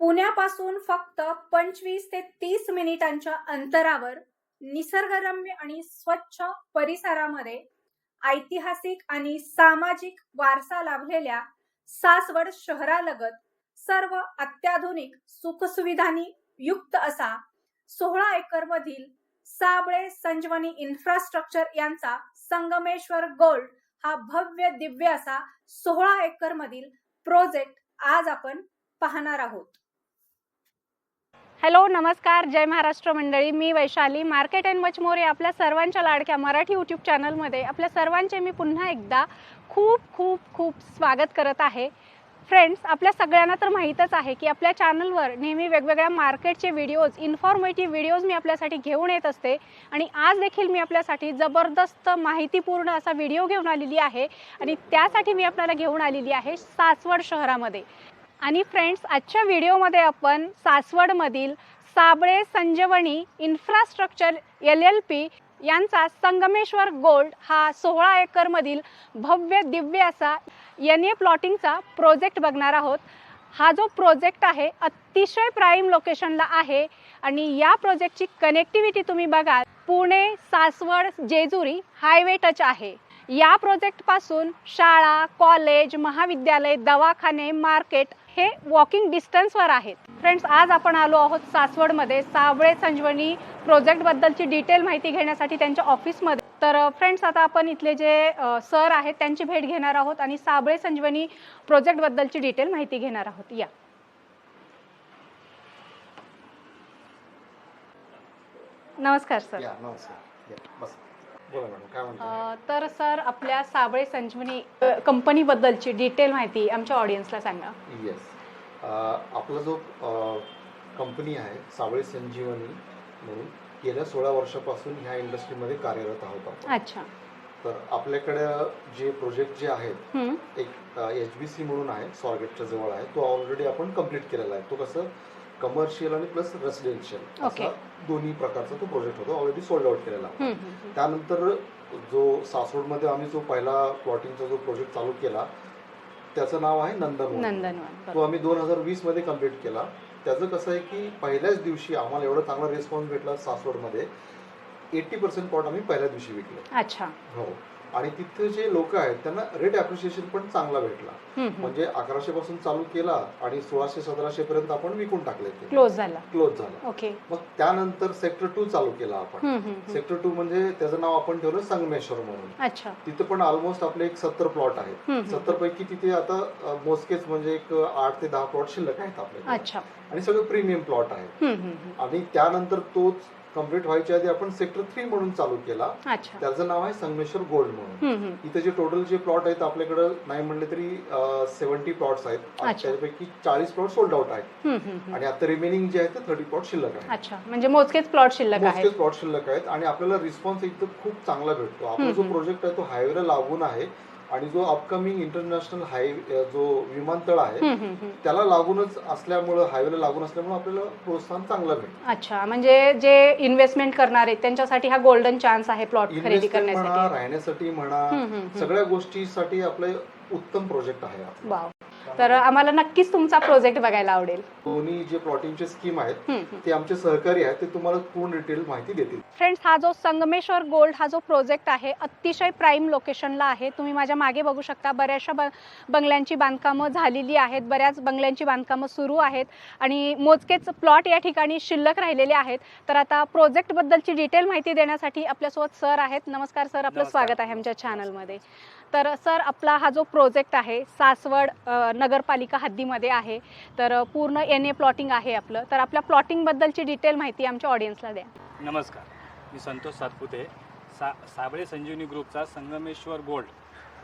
पुण्यापासून फक्त पंचवीस ते तीस मिनिटांच्या अंतरावर निसर्गरम्य आणि स्वच्छ परिसरामध्ये ऐतिहासिक आणि सामाजिक वारसा लाभलेल्या सासवड शहरालगत सर्व अत्याधुनिक सुखसुविधांनी युक्त असा सोळा एकर मधील साबळे संजीवनी इन्फ्रास्ट्रक्चर यांचा संगमेश्वर गोल्ड हा भव्य दिव्य असा सोळा एकर मधील प्रोजेक्ट आज आपण पाहणार आहोत. हॅलो नमस्कार. जय महाराष्ट्र मंडळी. मी Vaishali. Market and much more आपल्या सर्वांच्या लाडक्या मराठी यूट्यूब चॅनलमध्ये आपल्या सर्वांचे मी पुन्हा एकदा खूप खूप खूप स्वागत करत आहे. फ्रेंड्स आपल्या सगळ्यांना तर माहीतच आहे की आपल्या चॅनलवर नेहमी वेगवेगळ्या मार्केटचे व्हिडिओज इन्फॉर्मेटिव्ह व्हिडिओज मी आपल्यासाठी घेऊन येत असते. आणि आज देखील मी आपल्यासाठी जबरदस्त माहितीपूर्ण असा व्हिडिओ घेऊन आलेली आहे. आणि त्यासाठी मी आपल्याला घेऊन आलेली आहे सासवड शहरामध्ये. आणि फ्रेंड्स आजच्या व्हिडिओमध्ये आपण सासवडमधील Sable Sanjeevani infrastructure L L P यांचा संगमेश्वर गोल्ड हा सोळा एकरमधील भव्य दिव्य असा एन ए प्लॉटिंगचा प्रोजेक्ट बघणार आहोत. हा जो प्रोजेक्ट आहे अतिशय प्राईम लोकेशनला आहे आणि या प्रोजेक्टची कनेक्टिव्हिटी तुम्ही बघाल पुणे सासवड जेजुरी हायवे टच आहे. या प्रोजेक्टपासून शाळा कॉलेज महाविद्यालय दवाखाने मार्केट हे वॉकिंग डिस्टन्सवर आहेत. फ्रेंड्स आज आपण आलो आहोत सासवडमध्ये. साबळे संजीवनी प्रोजेक्टबद्दलची डिटेल माहिती घेण्यासाठी त्यांच्या ऑफिसमध्ये तर फ्रेंड्स आता आपण इथले जे सर आहेत त्यांची भेट घेणार आहोत आणि साबळे संजीवनी प्रोजेक्टबद्दलची डिटेल माहिती घेणार आहोत. या. नमस्कार सर या नमस्कार. या तर सर आपल्या साबळे संजीवनी कंपनीबद्दलची डिटेल माहिती आमच्या ऑडियन्सला सांगा. येस आपला जो कंपनी आहे सावळे संजीवनी म्हणून गेल्या सोळा वर्षापासून ह्या इंडस्ट्रीमध्ये कार्यरत आहोत आपण. अच्छा. तर आपल्याकडे जे प्रोजेक्ट जे आहेत एक एच बी सी म्हणून आहे स्वारगेटच्या जवळ आहे तो ऑलरेडी आपण कंप्लीट केलेला आहे. तो कसं कमर्शियल आणि प्लस रेसिडेन्शियल. असा दोन्ही प्रकारचा तो प्रोजेक्ट होता. ऑलरेडी सोल्ड आउट केलेला. त्यानंतर जो सासवडमध्ये आम्ही जो पहिला प्लॉटिंगचा जो प्रोजेक्ट चालू केला त्याचं नाव आहे नंदनवन. नंदनवन तो आम्ही दोन हजार वीसमध्ये कंप्लीट केला. त्याचं कसं आहे की पहिल्याच दिवशी आम्हाला एवढा चांगला रिस्पॉन्स भेटला सासवडमध्ये. एट्टी पर्सेंट प्लॉट आम्ही पहिल्या दिवशी विकले. अच्छा. हो. आणि तिथे जे लोक आहेत त्यांना रेट अप्रिशिएशन पण चांगला भेटला. म्हणजे अकराशे पासून चालू केला आणि सोळाशे सतराशे पर्यंत आपण विकून टाकले ते. क्लोज झाला. क्लोज झालं. ओके मग त्यानंतर सेक्टर टू चालू केला आपण. सेक्टर टू म्हणजे त्याचं नाव आपण ठेवलं संगमेश्वर म्हणून. अच्छा. तिथे पण ऑलमोस्ट आपले एक सत्तर प्लॉट आहेत. सत्तर पैकी तिथे आता मोजकेच म्हणजे एक आठ ते दहा प्लॉट शिल्लक आहेत आपले आणि सगळे प्रीमियम प्लॉट आहेत. आणि त्यानंतर तोच कंप्लीट व्हायच्या आधी आपण सेक्टर थ्री म्हणून चालू केला. त्याचं नाव आहे संगमेश्वर गोल्ड म्हणून. इथे जे टोटल जे प्लॉट आहेत आपल्याकडे नाही म्हणले तरी सेव्हन्टी प्लॉट्स आहेत. त्यापैकी चाळीस प्लॉट सोल्ड आउट आहेत. आणि आता रिमेनिंग जे आहेत ते थर्टी प्लॉट शिल्लक आहेत. अच्छा. म्हणजे मोजकेच प्लॉट शिल्लक आहेत. मोजकेच प्लॉट शिल्लक आहेत. आणि आपल्याला रिस्पॉन्स एकदम खूप चांगला भेटतो. आपला जो. प्रोजेक्ट आहे तो हायवेला लागून आहे. आणि जो अपकमिंग इंटरनॅशनल हाय जो विमानतळ आहे. त्याला लागूनच असल्यामुळं हायवेला लागून असल्यामुळे आपल्याला प्रोत्साहन चांगलं भेटतं अच्छा म्हणजे जे इन्व्हेस्टमेंट करणार आहेत त्यांच्यासाठी हा गोल्डन चान्स आहे प्लॉट खरेदी करण्यासाठी राहण्यासाठी म्हणा. सगळ्या गोष्टीसाठी आपलं उत्तम प्रोजेक्ट आहे तर आम्हाला नक्कीच तुमचा प्रोजेक्ट बघायला आवडेल. दोन्ही जे प्लॉटिंगचे स्कीम आहेत. ते आमचे सहकारी आहेत ते तुम्हाला पूर्ण डिटेल माहिती देतील. फ्रेंड्स हा जो संगमेश्वर गोल्ड हा जो प्रोजेक्ट आहे अतिशय प्राईम लोकेशनला आहे. तुम्ही माझ्या मागे बघू शकता बऱ्याचशा ब बंगल्यांची बांधकामं झालेली आहेत बऱ्याच बंगल्यांची बांधकामं सुरू आहेत आणि मोजकेच प्लॉट या ठिकाणी शिल्लक राहिलेले आहेत. तर आता प्रोजेक्टबद्दलची डिटेल माहिती देण्यासाठी आपल्यासोबत सर आहेत. नमस्कार सर. आपलं. स्वागत आहे आमच्या चॅनलमध्ये तर सर आपला हा जो प्रोजेक्ट आहे सासवड नगरपालिका हद्दीमध्ये आहे तर पूर्ण एन ए प्लॉटिंग आहे आपलं. तर आपल्या प्लॉटिंगबद्दलची डिटेल माहिती आमच्या ऑडियन्सला द्या. नमस्कार. मी संतोष सातपुते. सा साबळे संजीवनी ग्रुपचा संगमेश्वर गोल्ड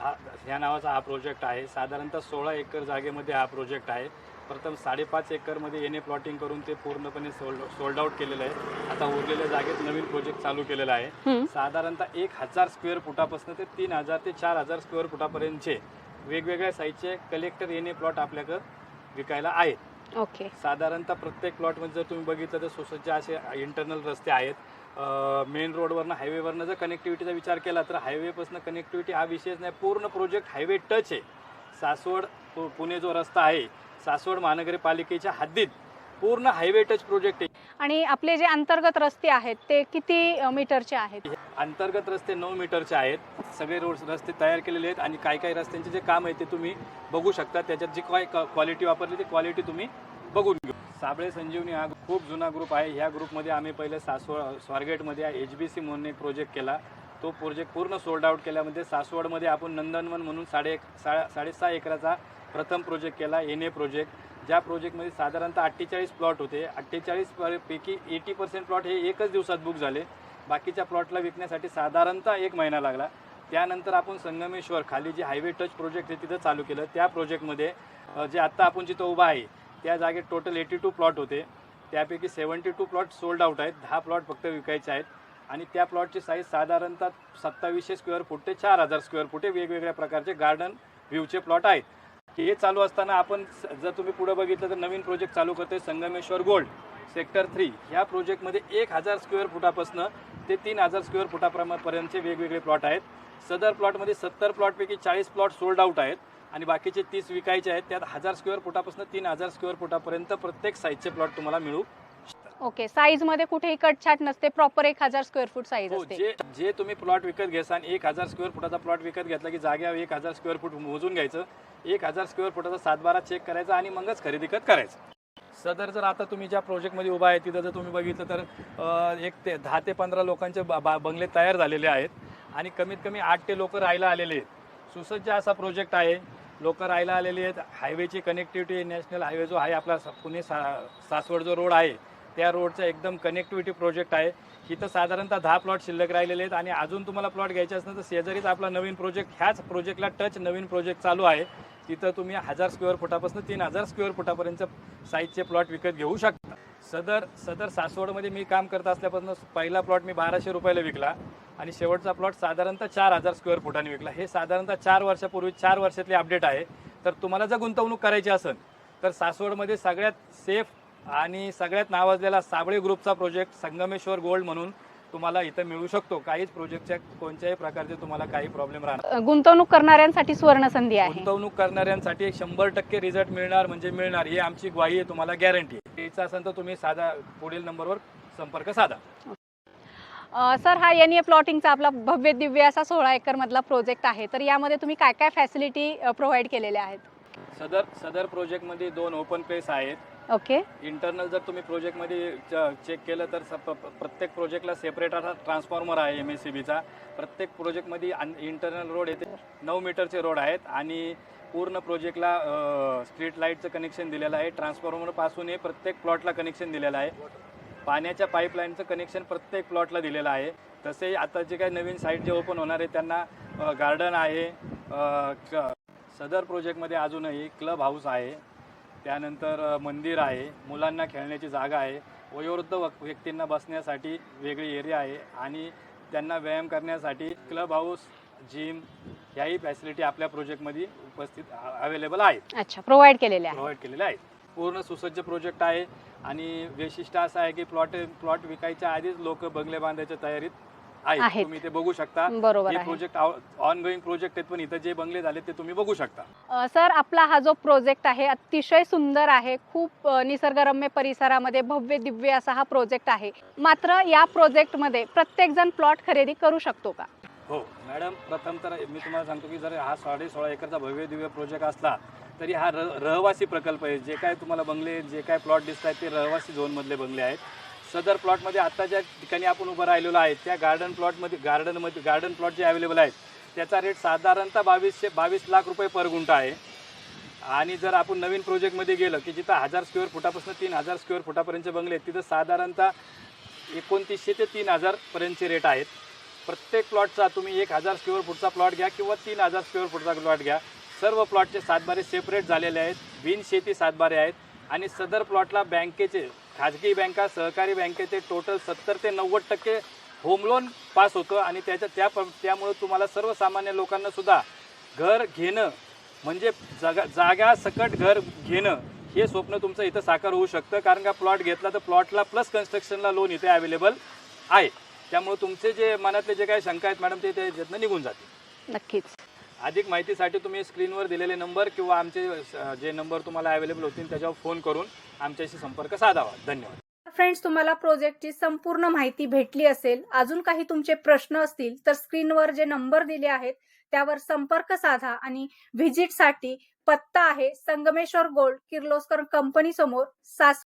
हा ह्या नावाचा हा प्रोजेक्ट आहे. साधारणतः सोळा एकर जागेमध्ये हा प्रोजेक्ट आहे. प्रथम साडेपाच एकरमध्ये एन ए प्लॉटिंग करून ते पूर्णपणे सोल्ड सोल्ड आउट केलेलं आहे. आता उरलेल्या जागेत नवीन प्रोजेक्ट चालू केलेला आहे. साधारणतः एक हजार स्क्वेअर फुटापासून ते तीन हजार ते चार हजार स्क्वेअर फुटापर्यंतचे वेगवेगळ्या साईजचे कलेक्टर एन ए प्लॉट आपल्याकडं विकायला आहेत. ओके साधारणतः प्रत्येक प्लॉटमध्ये जर तुम्ही बघितलं तर सुसज्ज असे इंटरनल रस्ते आहेत. मेन रोडवरनं हायवेवरनं जर कनेक्टिव्हिटीचा विचार केला तर हायवेपासून कनेक्टिव्हिटी हा विषयच नाही. पूर्ण प्रोजेक्ट हायवे टच आहे. सासवड पुणे जो रस्ता आहे सासवड महानगरपालिकेच्या हद्दीत पूर्ण हायवे टच प्रोजेक्ट आहे. आणि आपले जे अंतर्गत रस्ते आहेत ते किती अ, मीटरचे आहेत? अंतर्गत रस्ते नऊ मीटरचे आहेत. सगळे रोड रस्ते तयार केलेले आहेत आणि काही काही रस्त्यांचे जे काम आहे ते तुम्ही बघू शकता. त्याच्यात जी काय क्वालिटी वापरली ती क्वालिटी तुम्ही बघून घेऊ. साबळे संजीवनी हा खूप जुना ग्रुप आहे. ह्या ग्रुपमध्ये आम्ही पहिले सासवड स्वारगेटमध्ये एच बी सी म्हणून एक प्रोजेक्ट केला. तो प्रोजेक्ट पूर्ण सोल्ड आउट केल्यामध्ये सासवडमध्ये आपण नंदनवन म्हणून साडे एक सा साडेसहा एकराचा प्रथम प्रोजेक्ट केला एन ए प्रोजेक्ट ज्या प्रोजेक्टमध्ये साधारणतः अठ्ठेचाळीस प्लॉट होते. अठ्ठेचाळीस पैकी एटी पर्सेंट प्लॉट हे एकच दिवसात बुक झाले. बाकीच्या प्लॉटला विकण्यासाठी साधारणतः एक महिना लागला. त्यानंतर आपण संगमेश्वर खाली जे हायवे टच प्रोजेक्ट आहे तिथं चालू केलं. त्या प्रोजेक्टमध्ये जे आत्ता आपण जिथं उभा आहे त्या जागेत टोटल एटी टू प्लॉट होते. त्यापैकी seventy two plot sold out आहेत. दहा प्लॉट फक्त विकायचे आहेत. आणि त्या प्लॉटची साईज साधारणतः सत्तावीसशे स्क्वेअर फूट ते चार हजार स्क्वेअर फूट हे वेगवेगळ्या प्रकारचे गार्डन व्ह्यूचे प्लॉट आहेत. हे चालू असताना आपण स- जर तुम्ही पुढे बघितलं तर नवीन प्रोजेक्ट चालू करतोय संगमेश्वर गोल्ड सेक्टर थ्री ह्या प्रोजेक्टमध्ये एक हजार स्क्वेअर फुटापासनं ते तीन हजार स्क्वेअर फुटापर्यंतचे वेगवेगळे प्लॉट आहेत. सदर प्लॉटमध्ये सत्तर प्लॉटपैकी चाळीस प्लॉट सोल्ड आउट आहेत आणि बाकीचे तीस विकायचे आहेत. त्यात हजार स्क्वेअर फुटापासून तीन हजार स्क्वेअर फुटापर्यंत प्रत्येक साईजचे प्लॉट तुम्हाला मिळू ओके साईजमध्ये कुठेही कटछाट नसते प्रॉपर एक हजार स्क्वेअर फूट साईज हो असते. जे जे तुम्ही प्लॉट विकत घेसाल एक हजार स्क्वेअर फुटाचा प्लॉट विकत घेतला की जाग्यावर एक हजार स्क्वेअर फूट मोजून घ्यायचं. एक हजार स्क्वेअर फुटाचा सातबारा चेक करायचा आणि मगच खरेदी खत करायचं. सदर जर आता तुम्ही ज्या प्रोजेक्टमध्ये उभा आहे तिथं जर तुम्ही बघितलं तर अं, एक ते दहा ते पंधरा लोकांचे बा- बा- बंगले तयार झालेले आहेत. आणि कमीत कमी आठ ते लोक राहायला आलेले आहेत. सुसज्ज असा प्रोजेक्ट आहे. लोक राहायला आलेले आहेत. हायवेची कनेक्टिव्हिटी नॅशनल हायवे जो आहे आपला सा- पुणे सा सासवड जो रोड आहे त्या रोडचा एकदम कनेक्टिव्हिटी प्रोजेक्ट आहे. इथं साधारणतः दहा प्लॉट शिल्लक राहिलेले आहेत आणि अजून तुम्हाला प्लॉट घ्यायचे असणार तर शेजारीच आपला नवीन प्रोजेक्ट ह्याच प्रोजेक्टला टच नवीन प्रोजेक्ट चालू आहे. तिथं तुम्ही हजार स्क्वेअर फुटापासून तीन हजार स्क्वेअर फुटापर्यंत साईजचे प्लॉट विकत घेऊ शकता. सदर सदर सासवडमध्ये मी काम करत असल्यापासून पहिला प्लॉट मी बाराशे रुपयाला विकला आणि शेवटचा प्लॉट साधारणतः चार हजार स्क्वेअर फुटाने विकला. हे साधारणतः चार वर्षापूर्वी चार वर्षातली अपडेट आहे. तर तुम्हाला जर गुंतवणूक करायची असेल तर सासवडमध्ये सगळ्यात सेफ आणि सगळ्यात नावाजलेला साबळे ग्रुपचा प्रोजेक्ट संगमेश्वर गोल्ड म्हणून तुम्हाला इथं मिळू शकतो. काहीच प्रोजेक्टच्या कोणत्याही प्रकारचे तुम्हाला काही प्रॉब्लेम राहणार गुंतवणूक करणाऱ्यांसाठी सुवर्ण संधी आहे. गुंतवणूक करणाऱ्यांसाठी शंभर टक्के रिझल्ट मिळणार म्हणजे मिळणार. ही आमची ग्वाही आहे तुम्हाला गॅरंटी यायचं असेल तर तुम्ही साधा पुढील नंबरवर संपर्क साधा. सर हा एन ए प्लॉटिंगचा आपला भव्य दिव्य असा सोळा एकर मधला प्रोजेक्ट आहे. तर यामध्ये तुम्ही काय काय फॅसिलिटी प्रोव्हाइड केलेल्या आहेत? सदर सदर प्रोजेक्टमध्ये दोन ओपन प्लेस आहेत. ओके इंटरनल जर तुम्ही प्रोजेक्टमध्ये चेक केलं तर स- प- प्रत्येक प्रोजेक्टला सेपरेट असा ट्रान्सफॉर्मर आहे एम एस सी बीचा प्रत्येक प्रोजेक्टमध्ये इंटरनल रोड येते. नऊ मीटरचे रोड आहेत आणि पूर्ण प्रोजेक्टला स्ट्रीट लाईटचं कनेक्शन दिलेलं आहे. ट्रान्सफॉर्मरपासून हे प्रत्येक प्लॉटला कनेक्शन दिलेलं आहे. पाण्याच्या पाईपलाईनचं कनेक्शन प्रत्येक प्लॉटला दिलेलं आहे. तसे आता जे काही नवीन साईट जे ओपन होणार आहे त्यांना गार्डन आहे. अ, क- सदर प्रोजेक्टमध्ये अजूनही क्लब हाऊस आहे. त्यानंतर मंदिर आहे. मुलांना खेळण्याची जागा आहे. वयोवृद्ध व्यक्तींना बसण्यासाठी वेगळी एरिया आहे आणि त्यांना व्यायाम करण्यासाठी क्लब हाऊस जिम ह्याही फॅसिलिटी आपल्या प्रोजेक्टमध्ये उपस्थित अवेलेबल आहेत. अच्छा प्रोव्हाइड केलेल्या आहे प्रोव्हाइड केलेले आहेत. पूर्ण सुसज्ज प्रोजेक्ट आहे आणि वैशिष्ट्य असं आहे की प्लॉट प्लॉट विकायच्या आधीच लोक बंगले बांधायच्या तयारीत आहेत. आहेत. तुम्ही ते बघू शकता. बरोबर हे आहे. प्रोजेक्ट ऑन गोईंग प्रोजेक्ट आहेत पण इथं जे बंगले झाले ते तुम्ही बघू शकता. अ, सर आपला हा जो प्रोजेक्ट आहे अतिशय सुंदर आहे. खूप अ, निसर्गरम्य परिसरामध्ये भव्य दिव्य असा हा प्रोजेक्ट आहे. मात्र या प्रोजेक्टमध्ये प्रत्येक जण प्लॉट खरेदी करू शकतो का? हो मॅडम प्रथम तर मी तुम्हाला सांगतो की जर हा साडे सोळा एकरचा भव्य दिव्य प्रोजेक्ट असला तरी हा र रहिवासी प्रकल्प आहे. जे काय तुम्हाला बंगले जे काय प्लॉट दिसत आहेत ते रहिवासी झोनमधले बंगले आहेत. सदर प्लॉटमध्ये आत्ता ज्या ठिकाणी आपण उभं राहिलेलो आहे त्या गार्डन प्लॉटमध्ये गार्डनमध्ये गार्डन प्लॉट जे अवेलेबल आहेत त्याचा रेट साधारणतः बावीसशे बावीस लाख रुपये पर गुंठा आहे. आणि जर आपण नवीन प्रोजेक्टमध्ये गेलं की जिथं हजार स्क्वेअर फुटापासून तीन हजार स्क्वेअर फुटापर्यंतचे बंगले आहेत तिथं साधारणतः एकोणतीसशे ते तीन हजारपर्यंतचे रेट आहेत. प्रत्येक प्लॉटचा तुम्ही एक हजार स्क्वेअर फूटचा प्लॉट घ्या किंवा तीन हजार स्क्वेअर फूटचा प्लॉट घ्या. सर्व प्लॉटचे सातबारे सेपरेट झालेले आहेत. बिनशेती सातबारे आहेत. आणि सदर प्लॉटला बँकेचे खाजगी बँका सहकारी बँकेचे टोटल सत्तर ते नव्वद टक्के होम लोन पास होतं आणि त्याच्या त्या त्यामुळे तुम्हाला सर्वसामान्य लोकांना सुद्धा घर घेणं म्हणजे जागा जागा सकट घर घेणं हे स्वप्न तुमचं इथं साकार होऊ शकतं. कारण का प्लॉट घेतला तर प्लॉटला प्लस कन्स्ट्रक्शनला लोन इथे अवेलेबल आहे. त्यामुळे तुमचे जे मनातले जे काही शंका आहेत मॅडम ते त्याच्यातनं निघून जातील. नक्कीच. अधिक माहितीसाठी तुम्ही स्क्रीनवर दिलेले नंबर किंवा आमचे जे नंबर तुम्हाला अवेलेबल होतील त्याच्यावर फोन करून आमच्याशी संपर्क साधावा. धन्यवाद. फ्रेंड्स तुम्हाला प्रोजेक्टची संपूर्ण माहिती भेटली असेल अजून काही तुमचे प्रश्न असतील तर स्क्रीनवर जे नंबर दिले आहेत त्यावर संपर्क साधा आणि व्हिजिटसाठी पत्ता आहे संगमेश्वर गोल्ड किर्लोस्कर कंपनी समोर सास